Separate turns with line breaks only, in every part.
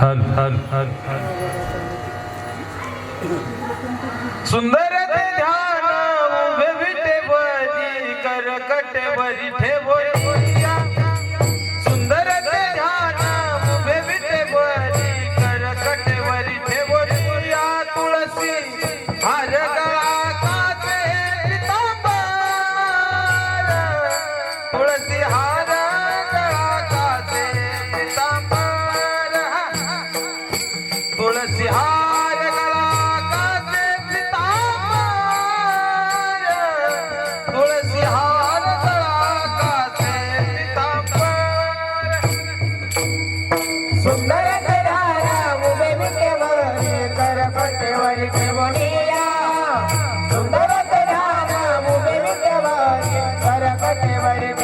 हन हन हन हल सुंदर ध्यान उभे विटे बजी करकट बजी ठेवो
के वर में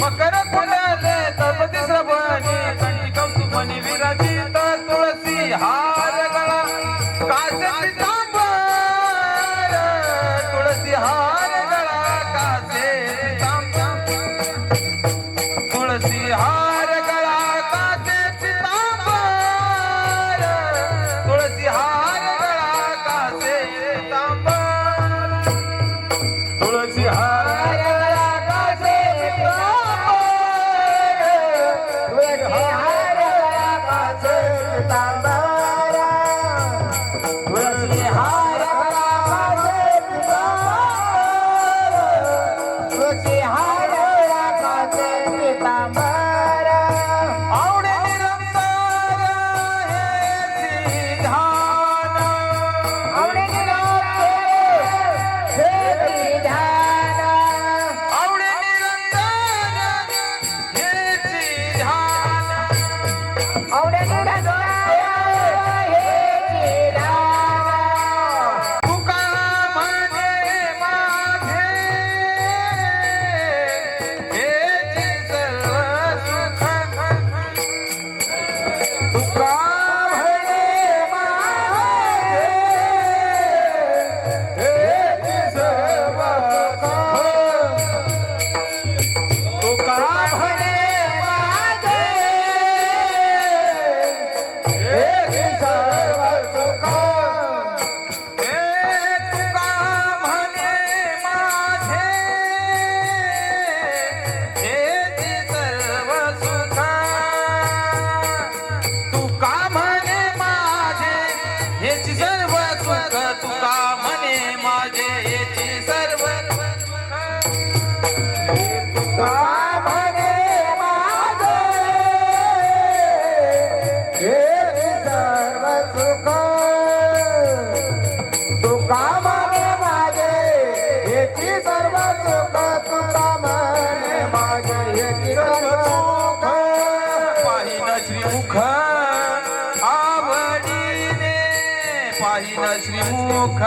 मकर फुलले दंपतीस पण
¡Ahora!
श्रीमुख आवडीने पाहिला श्रीमुख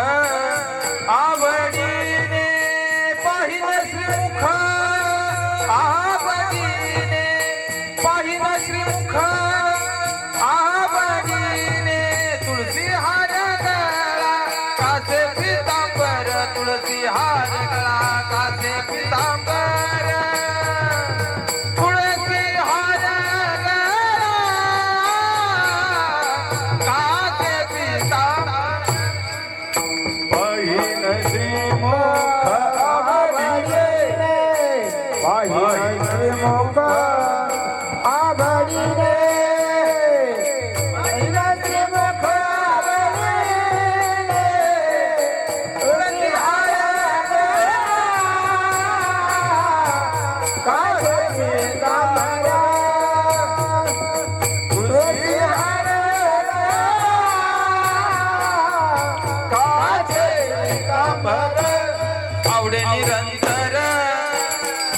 निरंतर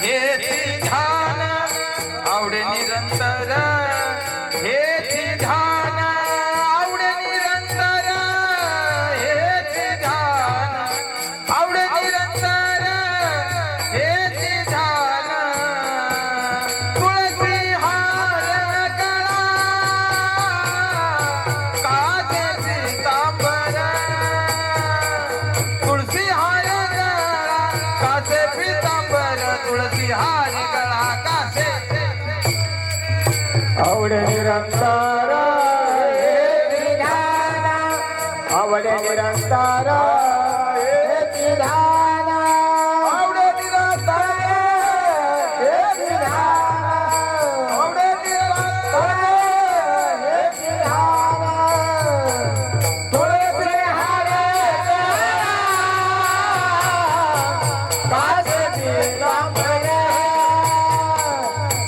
हे ध्यान आवडे निरंतर.
आवड निरंतर आवड निरंतर आवड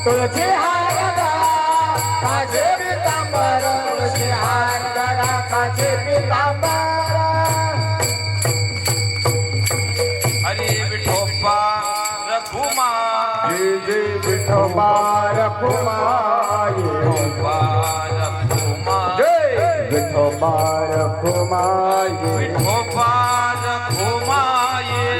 तुळशी हा
મુબારક માયે
મુબારક માયે
વિઠો બારક માયે
વિઠો